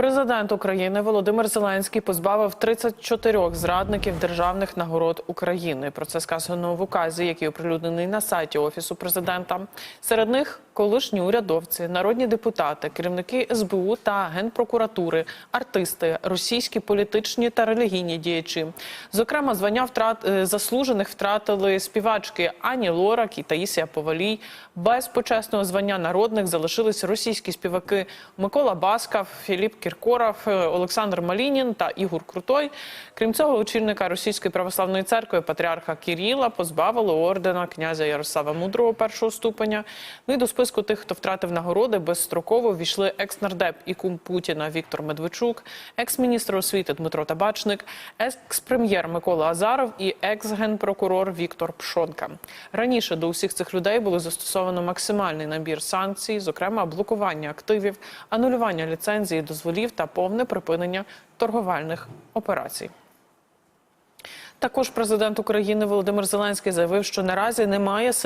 Президент України Володимир Зеленський позбавив 34 зрадників державних нагород України. Про це сказано в указі, який оприлюднений на сайті офісу президента. Серед них колишні урядовці, народні депутати, керівники СБУ та генпрокуратури, артисти, російські політичні та релігійні діячі. Зокрема, звання втрат е, заслужених втратили співачки Ані Лорак і Таїсія Повалій. Без почесного звання народних залишились російські співаки Микола Баскав, Філіп Кіркоров, е, Олександр Малінін та Ігор Крутой. Крім цього, очільника Російської православної церкви патріарха Кіріла позбавили ордена князя Ярослава Мудрого першого ступеня. Ну і до списку тих, хто втратив нагороди, безстроково війшли екс-нардеп і кум Путіна Віктор Медведчук, екс-міністр освіти Дмитро Табачник, екс-прем'єр Микола Азаров і екс-генпрокурор Віктор Пшонка. Раніше до усіх цих людей було застосовано максимальний набір санкцій, зокрема блокування активів, анулювання ліцензії, дозволів та повне припинення торговельних операцій. Також президент України Володимир Зеленський заявив, що наразі немає сил